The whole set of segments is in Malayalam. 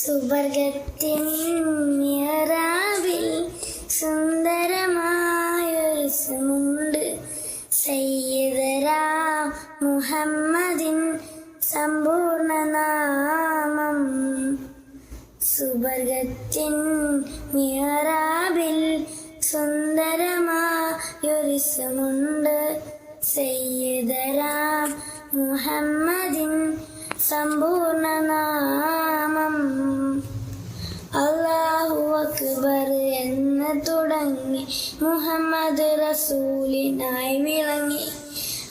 സുവർഗത്തിൻ മിഹ്റാബിൽ സുന്ദരമായൊരു സുമുണ്ട്. സയ്യിദരാ മുഹമ്മദിൻ സമ്പൂർണ നാമം സുവർഗത്തിൻ മിയറാവിൽ സുന്ദരമായൊരു സുമുണ്ട്. സയ്യിദരാം മുഹമ്മദിൻ സമ്പൂർണ തുടങ്ങി. മുഹമ്മദ് റസൂലിനായി വിളങ്ങി.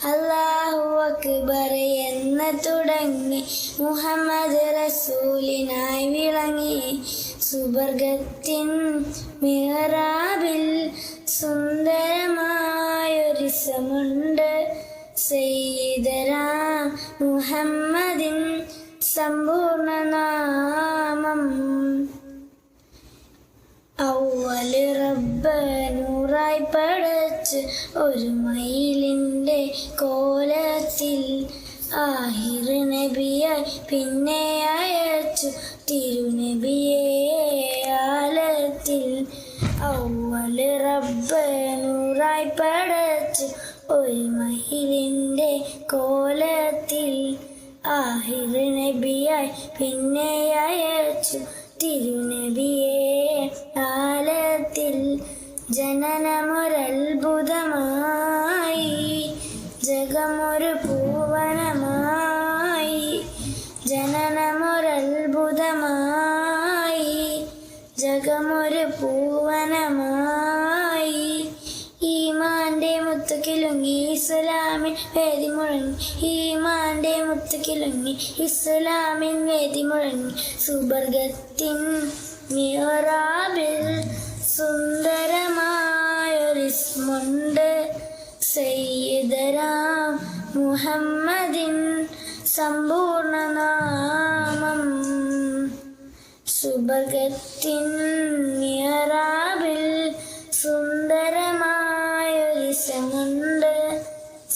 അള്ളാഹു അക്ബർ എന്ന് തുടങ്ങി. മുഹമ്മദ് റസൂലിനായി വിളങ്ങി. സുബർഗത്തിൻ മിഹറാബിൽ സുന്ദരമായൊരിസമുണ്ട് സെയ്തരാ മുഹമ്മദിൻ സമ്പൂർണ നാമം ഔവൽ റബ്ബ് നൂറായി പടച്ച് ഒരു മയിലിന്റെ കോലത്തിൽ ആഹിർ നബിയായി പിന്നെ അയച്ചു തിരുനബിയെ ആലത്തിൽ ഔവൽ റബ്ബ് നൂറായി പടച്ച് ഒരു മയിലിന്റെ കോലത്തിൽ ആഹിർ നബിയായി പിന്നെ അയച്ചു തിരുനബിയെ കാലത്തിൽ ജനനമൊരത്ഭുതമായി ജഗമൊരു പൂവനമായി ജനനമൊരത്ഭുതമായി ജഗമൊരു പൂവനമായി. ഈമാന്റെ മുത്തുകിലുങ്ങി ഇസ്ലാമിൻ വേദി മുഴങ്ങി ഈമാന്റെ മുത്തുകിലുങ്ങി ഇസ്ലാമിൻ വേദി മുഴങ്ങി സുബർഗത്തിൻ മിയറാബിൽ സുന്ദരമായൊരിസ്മുണ്ട് സയ്യിദരാം മുഹമ്മദിൻ സമ്പൂർണ നാമം സുഭഗത്തിൻ സുന്ദരമായൊരു സുന്ദരമായൊരിസമുണ്ട്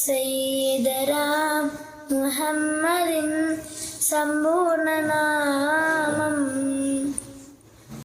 സയ്യിദരാം മുഹമ്മദിൻ സമ്പൂർണ നാമം